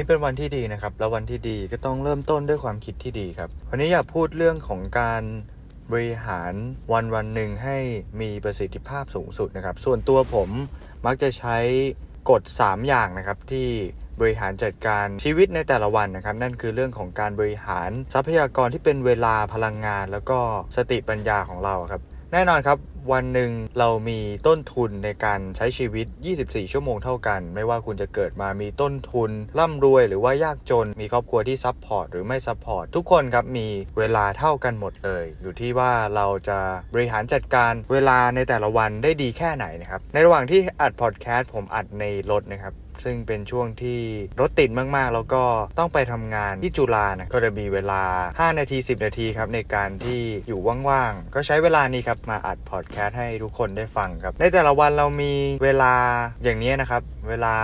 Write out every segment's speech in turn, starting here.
นี้เป็นวันที่ดีนะครับ แล้ววันที่ดีก็ต้องเริ่มต้นด้วยความคิดที่ดีครับ วันนี้อยากพูดเรื่องของการบริหารวันวันหนึ่งให้มีประสิทธิภาพสูงสุดนะครับ ส่วนตัวผมมักจะใช้กฎ 3 อย่างนะครับที่บริหารจัดการชีวิตในแต่ละวันนะครับ นั่นคือเรื่องของการบริหารทรัพยากรที่เป็นเวลาพลังงาน แล้วก็สติปัญญาของเราครับ แน่นอนครับ วันหนึ่งเรามีต้นทุนในการใช้ชีวิต 24 ชั่วโมงเท่ากัน ไม่ว่าคุณจะเกิดมามีต้นทุน ร่ำรวยหรือว่ายากจน มีครอบครัวที่ซัพพอร์ตหรือไม่ซัพพอร์ต ทุกคนครับ มีเวลาเท่ากันหมดเลย อยู่ที่ว่าเราจะบริหารจัดการเวลาในแต่ละวันได้ดีแค่ไหนนะครับ ในระหว่างที่อัดพอดแคสต์ผมอัดในรถนะครับ ซึ่งเป็นช่วงที่รถติดมากๆ แล้วก็ต้องไปทำงานที่จุฬานะก็จะมีเวลา 5 นาที 10 นาทีครับในการที่อยู่ว่างๆ ก็ใช้เวลานี้ครับมาอัดพอดแคสต์ให้ทุกคนได้ฟังครับ ในแต่ละวันเรามีเวลาอย่างนี้นะครับ เวลา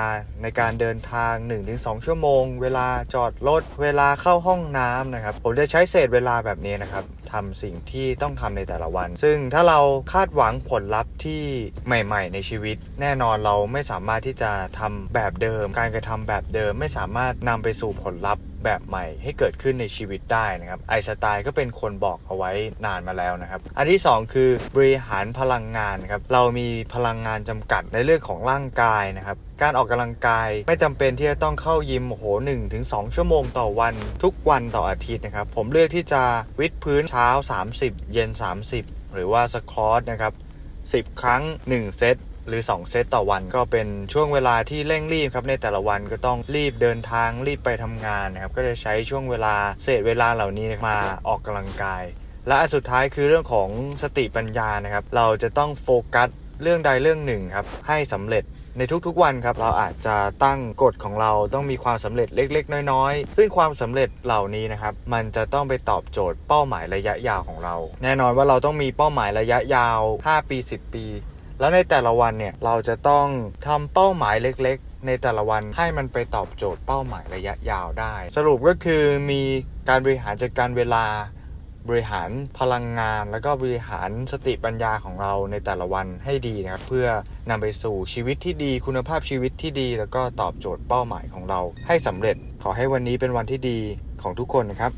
ในการเดินทาง 1-2 ชั่วโมง เวลาจอดรถ เวลาเข้าห้องน้ำนะครับ ผมจะใช้เศษเวลาแบบนี้นะครับ ทำสิ่งที่ต้องทำในแต่ละวัน ซึ่งถ้าเราคาดหวังผลลัพธ์ที่ใหม่ ๆ ในชีวิต แน่นอนเราไม่สามารถที่จะทำแบบเดิม การกระทำแบบเดิมไม่สามารถนำไปสู่ผลลัพธ์ แบบใหม่ให้เกิดขึ้นในชีวิตได้นะครับไอสไตล์ก็เป็นคนบอกเอาไว้นานมาแล้วนะครับ อันที่ 2 คือบริหารพลังงานครับเรามีพลังงานจำกัดในเรื่องของร่างกายนะครับการออกกำลังกายไม่จำเป็นที่จะต้องเข้ายิมโอ้โหหนึ่งถึงสองชั่วโมงต่อวัน ทุกวันต่ออาทิตย์นะครับผมเลือกที่จะวิดพื้นเช้า 30 เย็น 30 หรือว่าสควอตนะครับ10 ครั้ง 1 เซต หรือ 2 เซตต่อวัน ก็เป็นช่วงเวลาที่เร่งรีบครับในแต่ละวันก็ต้องรีบเดินทางรีบไปทำงานนะครับก็จะใช้ช่วงเวลาเศษเวลาเหล่านี้มาออกกำลังกาย และอันสุดท้ายคือเรื่องของสติปัญญานะครับ เราจะต้องโฟกัสเรื่องใดเรื่องหนึ่งครับให้สำเร็จในทุกๆวันครับ เราอาจจะตั้งกฎของเราต้องมีความสำเร็จเล็ก ๆ น้อยๆ ซึ่งความสำเร็จเหล่านี้นะครับ มันจะต้องไปตอบโจทย์เป้าหมายระยะยาวของเรา แน่นอนว่าเราต้องมีเป้าหมายระยะยาว 5 ปี 10 ปี แล้วในแต่ละวันเนี่ยเราจะต้องทำเป้าหมายเล็กๆ ในแต่ละวันให้มันไปตอบโจทย์เป้าหมายระยะยาวได้ สรุปก็คือมีการบริหารจัดการเวลาบริหารพลังงาน แล้วก็บริหารสติปัญญาของเราในแต่ละวันให้ดีนะครับ เพื่อนำไปสู่ชีวิตที่ดี คุณภาพชีวิตที่ดี แล้วก็ตอบโจทย์เป้าหมายของเรา ให้สำเร็จขอให้วันนี้เป็นวันที่ดีของทุกคนนะครับ